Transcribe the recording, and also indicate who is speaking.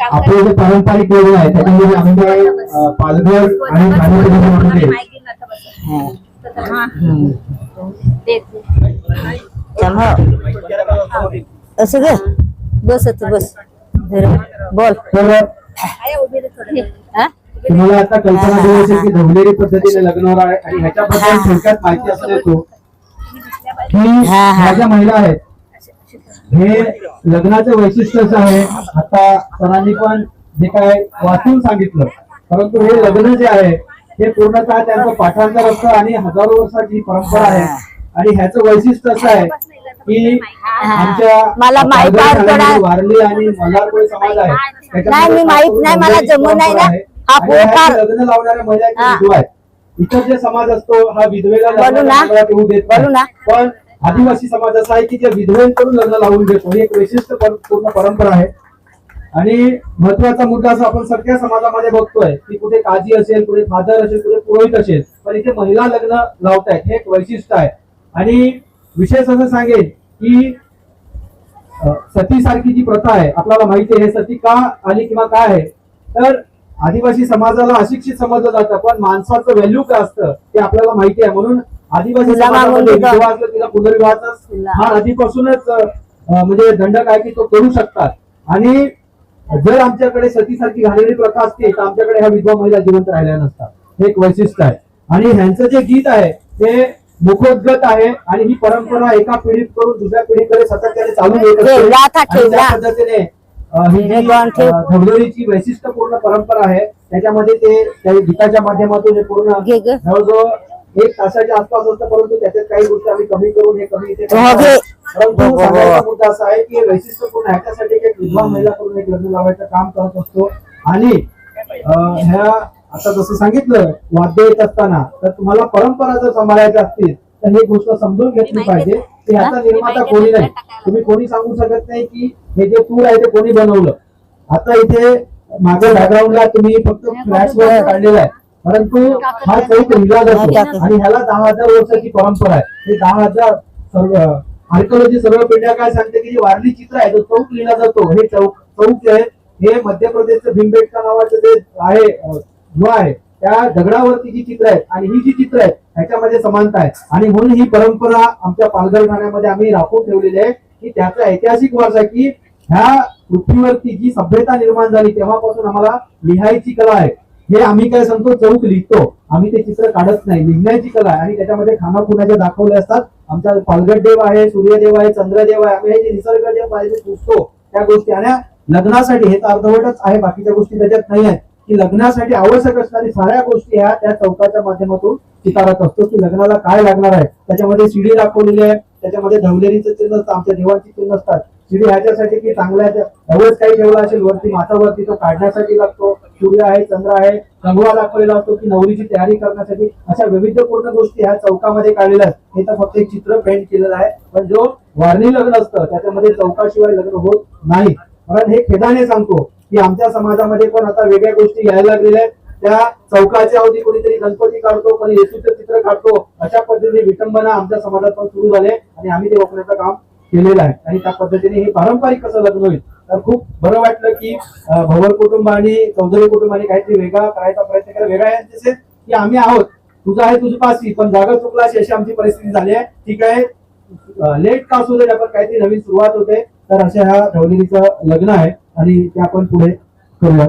Speaker 1: आपले जे पारंपरिक लग्न आहे त्याच्यामध्ये आमचे अं, पालघर आणि ठाणे
Speaker 2: असं ग बस आता बस. बोल. हा?
Speaker 1: तुम्हाला आता कल्पना देऊ असेल की धवलेरी पद्धतीने लग्न होणार आहे आणि ह्याच्याबद्दल थोडक्यात माहिती असं देतो. की
Speaker 2: हा, हा.
Speaker 1: ह्या ज्या महिला आहेत. हे लग्नाचं वैशिष्ट्य असं आहे. आता सरांनी पण जे काय वाचून सांगितलं परंतु हे लग्न जे आहे हे पूर्णतः त्यांचं पाठांतर असतं आणि हजारो वर्षाची परंपरा आहे. आणि ह्याचं वैशिष्ट्य असं आहे की आमच्या वारली आणि मल्हारकोळी समाज आहे.
Speaker 2: हा
Speaker 1: लग्न लावणाऱ्या महिला. विधवा इतर जे समाज असतो हा विधवेला देत. पण आदिवासी समाज असा आहे की जे विधवेंकडून लग्न लावून देतो ही एक वैशिष्ट्य पूर्ण परंपरा आहे. आणि महत्त्वाचा मुद्दा असा आपण सगळ्या समाजामध्ये बघतोय की कुठे काजी असेल कुठे फादर असेल कुठे पुरोहित असेल पण इथे महिला लग्न लावतायत. हे एक वैशिष्ट्य आहे. आणि विशेष असं सांगेन की सती सारखी जी प्रथा आहे आपल्याला माहिती आहे हे सती का आली किंवा काय आहे तर आदिवासी समाजाला अशिक्षित समजलं जातं पण माणसाचं व्हॅल्यू काय असतं ते आपल्याला माहिती आहे. म्हणून आदिवासी
Speaker 2: तुला
Speaker 1: समाजामध्ये असलं पुनर्विवाहाचा. हा आधीपासूनच म्हणजे दंड काय की तो करू शकतात आणि जर आमच्याकडे सतीसारखी घालेली प्रथा असते तर आमच्याकडे ह्या विधवा महिला जिवंत राहिल्या नसतात हे एक वैशिष्ट्य आहे आणि ह्यांचं जे गीत आहे ते मुखोद्गत आहे आणि ही परंपरा एका पिढीकडून दुसऱ्या पिढीकडे सातत्याने चालू येत असते. त्या. पद्धतीने ही धवधोलीची वैशिष्ट्यपूर्ण परंपरा आहे त्याच्यामध्ये ते त्या गीताच्या माध्यमातून हे पूर्ण. जवळजवळ एक तासाच्या आसपास असतं परंतु त्याच्यात काही गोष्टी आम्ही कमी करून हे कमी इथे
Speaker 2: हो.
Speaker 1: परंतु. सांगायचा मुद्दा असा आहे की हे वैशिष्ट्यपूर्ण ह्याच्यासाठी एक विद्वान महिला करून एक लग्न लावायचं काम करत असतो. आणि अं, ह्या आता जसं सांगितलं वाद्य येत असताना तर तुम्हाला परंपरा जर सांभाळायच्या असतील तर ही गोष्ट समजून घेतली पाहिजे. की ह्याचा निर्माता कोणी नाही. तुम्ही कोणी सांगू शकत नाही की हे जे टूर आहे ते कोणी बनवलं. आता इथे माझ्या बॅकग्राऊंडला तुम्ही फक्त फ्लॅश वर काढलेला आहे. परंतु हा चौक लिहिला जातो आणि ह्याला दहा हजार वर्षाची परंपरा आहे. हे दहा हजार सर्व आर्किओलॉजी सर्व पिढ्या काय सांगते की जे वारली चित्र आहे तो चौक लिहिला जातो. हे चौक चौक आहे हे मध्य प्रदेशचं भीमबेटका नावाचं जे आहे जो आहे त्या दगडावरती जी चित्र आहेत आणि ही जी चित्र आहेत ह्याच्यामध्ये समानता आहे. आणि म्हणून ही परंपरा आमच्या पालघर ठाण्यामध्ये आम्ही राखून ठेवलेली आहे की त्याचा ऐतिहासिक वारसा की ह्या पृथ्वीवरती जी सभ्यता निर्माण झाली तेव्हापासून आम्हाला लिहायची कला आहे. हे आम्ही काय सांगतो चौक लिहितो. आम्ही ते चित्र काढत नाही. लिहिण्याची कला आहे आणि त्याच्यामध्ये खाना खुणाच्या दाखवले असतात. आमचा पालघट देव आहे सूर्यदेव आहे चंद्रदेव आहे. आम्ही हे जे निसर्गदेव आहे जे पुजतो त्या गोष्टी. आणि लग्नासाठी हे तर अर्धवटच आहे बाकीच्या गोष्टी त्याच्यात नाही आहेत. की लग्नासाठी आवश्यक असणारी साऱ्या गोष्टी ह्या त्या चौकाच्या माध्यमातून चितारत असतो की लग्नाला काय लागणार आहे. त्याच्यामध्ये शिडी दाखवलेली आहे. त्याच्यामध्ये धवलेरीचं चिन्ह असतं आमच्या देवांची चिन्ह असतात. शिडी ह्याच्यासाठी की चांगल्या एवढंच काही ठेवला असेल वरती माथावरती तो काढण्यासाठी लागतो. सूर्य आहे चंद्र आहे रंगवा दाखवलेला असतो की नवरीची तयारी करण्यासाठी. अशा विविधपूर्ण गोष्टी ह्या चौकामध्ये काढलेल्या आहेत. हे तर फक्त एक चित्र पेंट केलेलं आहे. पण जो वारणी लग्न असतं त्याच्यामध्ये चौकाशिवाय लग्न होत नाही. कारण हे खेदाने सांगतो की आमच्या समाजामध्ये पण आता वेगळ्या गोष्टी यायला लागलेल्या आहेत. त्या चौकाच्या अवधी कोणीतरी गणपती काढतो कोणी येसूचं चित्र काढतो. अशा पद्धतीने विटंबना आमच्या समाजात पण सुरू झाले आणि आम्ही ते रोखण्याचं काम केलेला आहे. आणि त्या पद्धतीने हे पारंपरिक कसं लग्न होईल. तर खूप बरं वाटलं की भवर कुटुंब आणि चौधरी कुटुंबाने काहीतरी वेगळा करायचा प्रयत्न केला. वेगळा आहे की आम्ही आहोत. तुझं आहे तुझं पासी पण जागा चुकला अशी अशी आमची परिस्थिती झाली आहे. ठीक आहे. लेट का असू दे आपण काहीतरी नवीन सुरुवात होते. तर अशा ह्या ढवलेरीचं लग्न आहे. आणि ते आपण पुढे करूया.